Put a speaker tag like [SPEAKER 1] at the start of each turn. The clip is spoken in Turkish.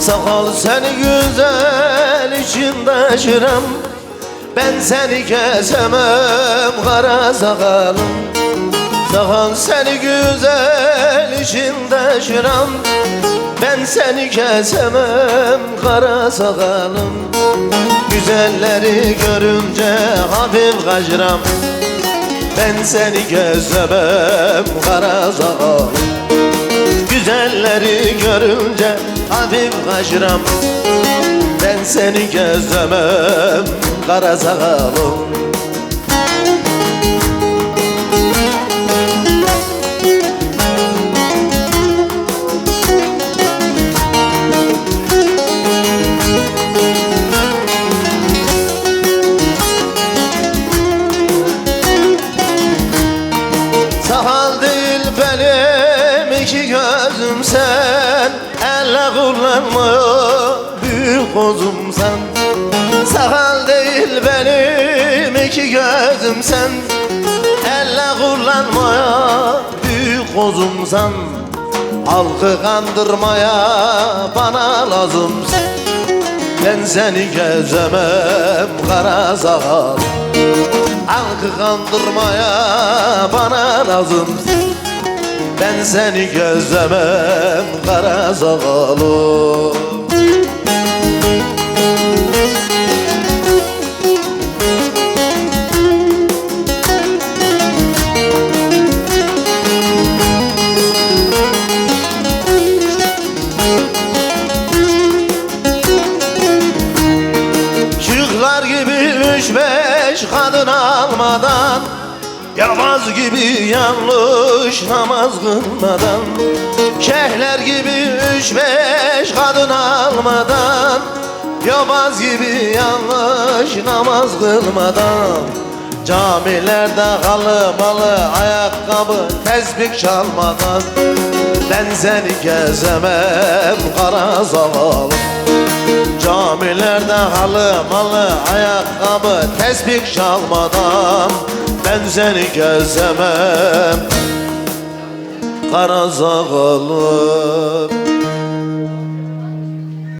[SPEAKER 1] Sakal seni güzel içinde şirem Ben seni kesemem kara sakalım. Sakal seni güzel için taşırım Ben seni kesemem kara sakalım. Güzelleri görünce hafif kaçıram Ben seni kesemem kara sakalım. Güzelleri görünce hafif kaçıram Ben seni gözlemem kara sakalım iki gözüm sen Elle kullanmaya büyük kozum sen. Sakal değil benim iki gözüm sen. Elle kullanmaya büyük kozum sen. Halkı kandırmaya bana lazımsın Ben seni gezemem kara sakal Halkı kandırmaya bana lazımsın Ben seni gözlemem kara sakalı Şıklar gibi üç beş kadın almadan Yavaz gibi yanlış namaz kılmadan Şehler gibi üç beş kadın almadan Yobaz gibi yanlış namaz kılmadan Camilerde kalı malı ayakkabı tesbih çalmadan Ben seni gezemem kara zavallı. Camilerde halı malı ayakkabı tesbih çalmadan Ben seni gezemem. Kara zavallı